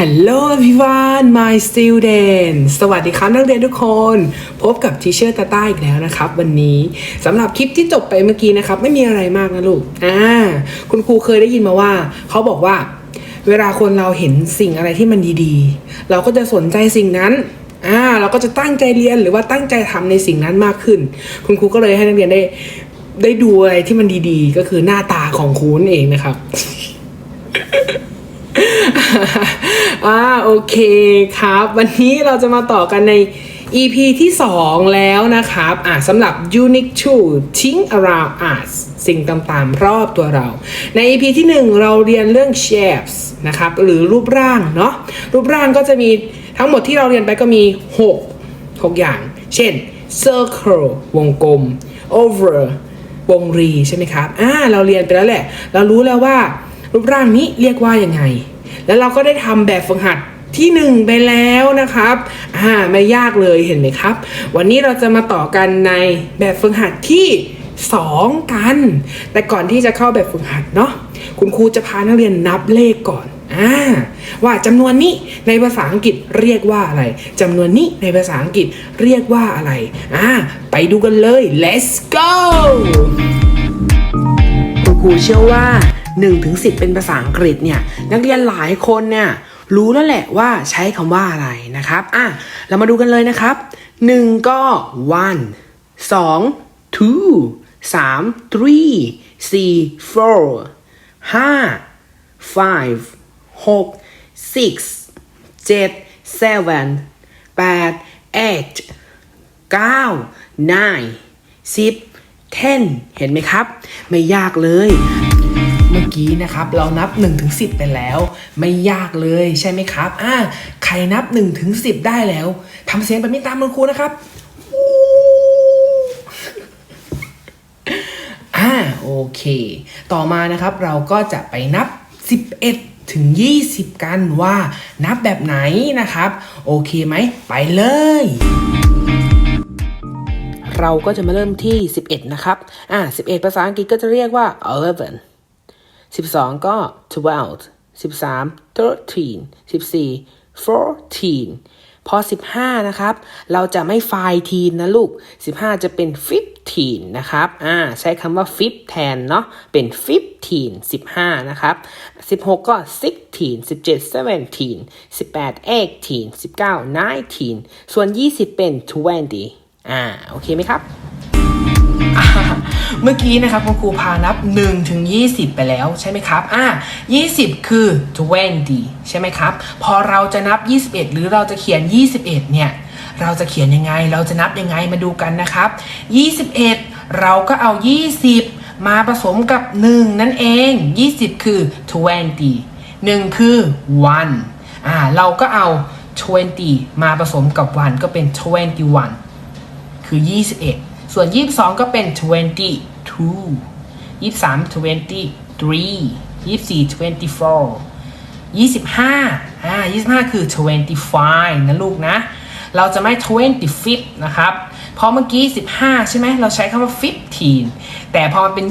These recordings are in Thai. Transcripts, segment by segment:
ฮัลโหล everyone my student สวัสดีครับนักเรียนทุกคน พบกับทีเชอร์ตาต้าอีกแล้วนะครับ วันนี้สำหรับคลิปที่จบไปเมื่อกี้นะครับ ไม่มีอะไรมากนะลูกอ่าคุณครูเคยได้ยินมาว่า เขาบอกว่า เวลาคนเราเห็นสิ่งอะไรที่มันดีๆ เราก็จะสนใจสิ่งนั้นอ่าเราก็จะตั้งใจเรียนหรือว่าตั้งใจทำในสิ่งนั้นมากขึ้น คุณครูก็เลยให้นักเรียนได้ได้ดูอะไรที่มันดีๆ ก็คือหน้าตาของครูนั่นเองนะครับ อ่าโอเคครับ วันนี้เราจะมาต่อกันใน EP ที่ 2 แล้วนะครับอ่าสำหรับ Unique to Think Around Us สิ่งต่างๆ รอบตัวเรา ใน EP ที่ 1 เราเรียนเรื่อง shapes นะครับ หรือรูปร่างเนาะรูปร่างก็จะมีทั้งหมดที่เราเรียนไปก็มี 6 6 อย่าง เช่น circle วงกลม over วงรีใช่ไหมครับ อ่า เราเรียนไปแล้วแหละ เรารู้แล้วว่า รูปร่างนี้เรียกว่ายังไง แล้วเราก็ได้ทำแบบฝึกหัดที่หนึ่งไปแล้วนะครับอ่าไม่ยากเลยเห็นไหมครับ วันนี้เราจะมาต่อกันในแบบฝึกหัดที่สองกัน แต่ก่อนที่จะเข้าแบบฝึกหัดเนาะคุณครูจะพานักเรียนนับเลขก่อนอ่าว่าจำนวนนี้ในภาษาอังกฤษเรียกว่าอะไรจำนวนนี้ในภาษาอังกฤษเรียกว่าอะไรอ่าไปดูกันเลย let's go คุณครูเชื่อว่า 1ถึง10 เป็นภาษาอังกฤษเนี่ยนักเรียนหลายคนเนี่ยรู้แล้วแหละว่าใช้คำว่าอะไรนะครับอะเรามาดูกันเลยนะครับ 1 ก็ one 2 two 3 three 4 four 5 five 6 six 7 seven 8 eight 9 nine 10 10 เห็นไหมครับ ไม่ยากเลย กี้นะครับเรานับ1ถึง10 ไปแล้ว ไม่ยากเลยใช่ไหมครับอ่าใครนับ1ถึง10 ได้แล้วทำเสียงแบบนี้ตามคุณครูนะครับอ่าโอเค ต่อมานะครับเราก็จะไปนับ 11 ถึง 20 กันว่านับแบบไหนนะครับ โอเคไหม ไปเลยเราก็จะมาเริ่มที่ 11 นะครับ อ่า 11 ภาษาอังกฤษก็จะเรียกว่า eleven 12 ก็ twelve 13 thirteen 14 fourteen พอ 15 นะครับ เราจะไม่ fiveteen นะลูก 15 จะเป็น fifteen นะครับ อ่า ใช้คำว่า fifth แทนเนาะ เป็น fifteen 15 นะครับ 16 ก็ sixteen 17 seventeen 18 eighteen 19 nineteen ส่วน 20 เป็น twenty อ่า โอเคไหมครับ เมื่อกี้นะครับคุณครูพานับ1ถึง20 ไปแล้วใช่ไหมครับอ่า20 คือ 20 ใช่ไหมครับ พอเราจะนับ 21 หรือเราจะเขียน 21 เนี่ย เราจะเขียนยังไง เราจะนับยังไงมาดูกันนะครับ 21 เราก็เอา 20 มาผสมกับ 1 นั่นเอง 20 คือ 20 1 คือ 1 อ่า เราก็เอา 20 มาผสมกับ 1 ก็เป็น 21 คือ 21 ส่วน 22 ก็เป็น 22 23 23 24 24 25อ่า25 คือ 25 นะลูกนะ เราจะไม่ 25 นะครับเพราะเมื่อกี้ 15 ใช่ไหม เราใช้คำว่า 15 แต่พอมันเป็น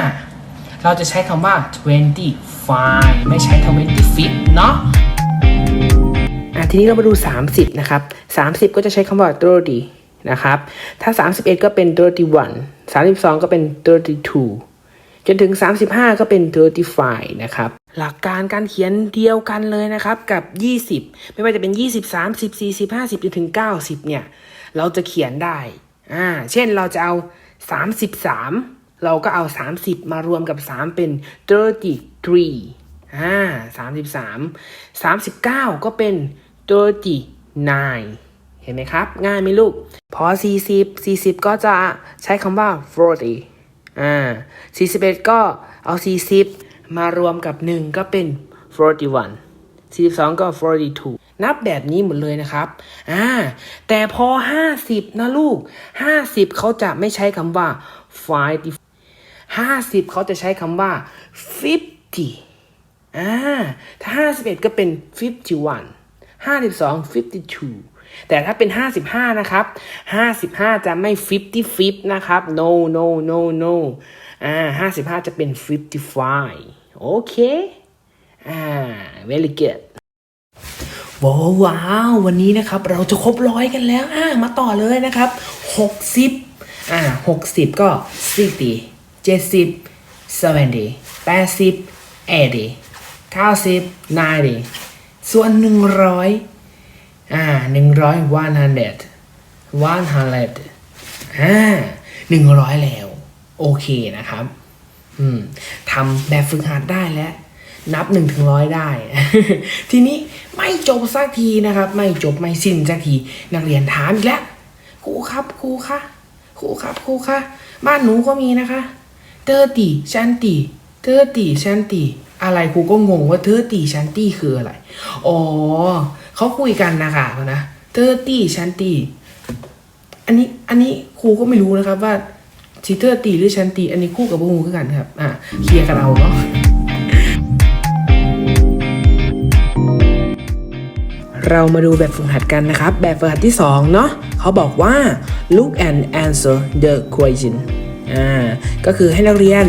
25 เราจะใช้คำว่า 25 ไม่ใช้คำว่า25 เนาะอะทีนี้เรามาดู 30 นะครับ 30 ก็จะใช้คำว่า 30 นะครับ ถ้า 31 ก็เป็น 31 32 ก็เป็น 32 จนถึง 35 ก็เป็น 35 นะครับ หลักการการเขียนเดียวกันเลยนะครับกับ 20 ไม่ว่าจะเป็น 20 30 40 50จนถึง 90 เนี่ย เราจะเขียนได้ อ่า เช่นเราจะเอา 33 เราก็เอา 30 มารวมกับ 3 เป็น 33 อ่าสามสิบสามสามสิบเก้าก็เป็น thirty nine เห็นไหมครับ ง่ายไหมลูก พอสี่สิบสี่สิบก็จะใช้คำว่า forty อ่าสี่สิบเอ็ดก็เอาสี่สิบมารวมกับหนึ่งก็เป็น forty one สี่สิบสองก็ forty two นับแบบนี้หมดเลยนะครับ อ่า แต่พอ 50 นะลูก 50 เขาจะไม่ใช้คำว่า five 50 เขาจะใช้คำว่า fifty อ่า ถ้า 51 ก็เป็น 51 52 52 แต่ถ้าเป็น 55 นะครับ 55 จะไม่ 50 50 นะครับ no no no no อ่า 55 จะเป็น 55 โอเค อ่า very good ว้าววันนี้นะครับ เราจะครบร้อยกันแล้ว อ่า มาต่อเลยนะครับ 60 อ่า 60 ก็ 60 70 70 80 80 90 90 ส่วน 100 อ่า100 100 100อ่า100แล้ว โอเคนะครับ อืมทำแบบฝึกหัดได้แล้ว นับหนึ่งถึงร้อยได้ ทีนี้ไม่จบสักทีนะครับ ไม่จบไม่สิ้นสักที นักเรียนถามอีกแล้วครูครับครูคะครูครับครูคะบ้านหนูก็มีนะคะเตอร์ตีชันตีเตอร์ตีชันตีอะไรครูก็งงว่าเตอร์ตีชันตีคืออะไร อ๋อ เขาคุยกันนะคะนะเตอร์ตี้ชันตี้อันนี้อันนี้ครูก็ไม่รู้นะครับว่าชิเตอร์ตีหรือชันตี อันนี้คู่กับพวกงูคือกันครับ อะเคลียร์กันเอาเนาะเรามาดูแบบฝึกหัดกันนะครับ แบบฝึกหัดที่ 2 เนาะเขาบอกว่า look and answer the question อ่าก็คือให้นักเรียน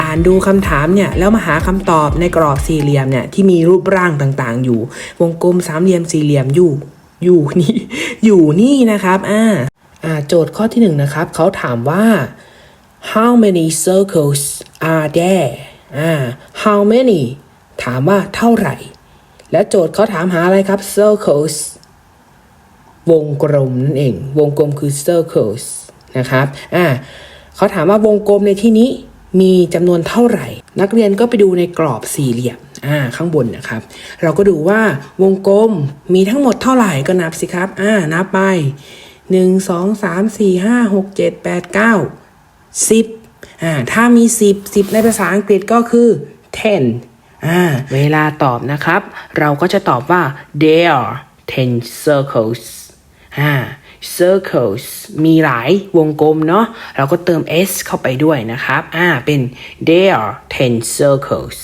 อ่านดูคำถามเนี่ยแล้วมาหาคำตอบในกรอบสี่เหลี่ยมเนี่ยที่มีรูปร่างต่างๆ อยู่ วงกลมสามเหลี่ยมสี่เหลี่ยมอยู่ อยู่นี่อยู่นี่นะครับอ่าอ่าโจทย์ข้อที่หนึ่งนะครับเขาถามว่า how many circles are there อ่า how many ถามว่าเท่าไหร่ และโจทย์เขาถามหาอะไรครับ circles วงกลมนั่นเอง วงกลมคือ circles นะครับ อ่าเขาถามว่าวงกลมในที่นี้ มีจำนวนเท่าไหร่ นักเรียนก็ไปดูในกรอบสี่เหลี่ยมอ่าข้างบนนะครับ เราก็ดูว่าวงกลมมีทั้งหมดเท่าไหร่ก็นับสิครับอ่านับไป1 2 3 4 5 6 7 8 9 10อ่าถ้ามี10 10ในภาษาอังกฤษก็คือ ten อ่าเวลาตอบนะครับ เราก็จะตอบว่า there are ten circles อ่า circles มีหลายวงกลมเนาะเราก็เติม s เข้าไปด้วยนะครับ อ่า เป็น there are ten circles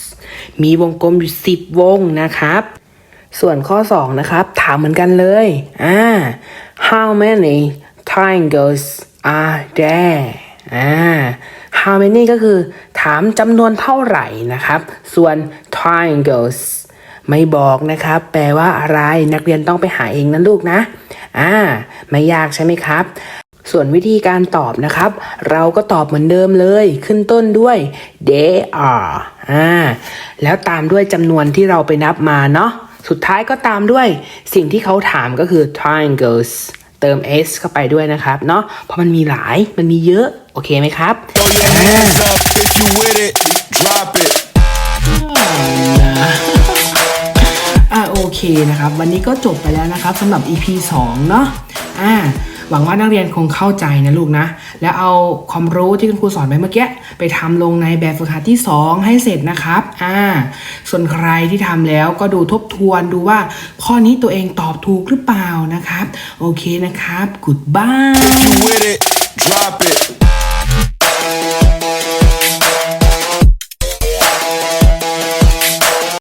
มีวงกลมอยู่ 10 วงนะครับ ส่วนข้อ 2 นะครับ ถามเหมือนกันเลย อ่า how many triangles are there อ่า how many ก็คือถามจำนวนเท่าไหร่นะครับ ส่วน triangles ไม่บอกนะครับ แปลว่าอะไร นักเรียนต้องไปหาเองนะลูกนะ อ่า ไม่ยากใช่ไหมครับ ส่วนวิธีการตอบนะครับ เราก็ตอบเหมือนเดิมเลย ขึ้นต้นด้วย they are อ่า แล้วตามด้วยจำนวนที่เราไปนับมาเนาะ สุดท้ายก็ตามด้วยสิ่งที่เขาถามก็คือ triangles เติม s เข้าไปด้วยนะครับเนาะ เพราะมันมีหลาย มันมีเยอะ โอเคไหมครับ นะครับ วันนี้ก็จบไปแล้วนะครับสำหรับ EP 2 เนาะอ่าหวังว่านักเรียนคงเข้าใจนะลูกนะ แล้วเอาความรู้ที่คุณครูสอนไปเมื่อกี้ไปทำลงในแบบฝึกหัดที่ 2 ให้เสร็จนะครับอ่าส่วนใครที่ทำแล้วก็ดูทบทวนดูว่าข้อนี้ตัวเองตอบถูกหรือเปล่านะครับ โอเคนะครับ goodbye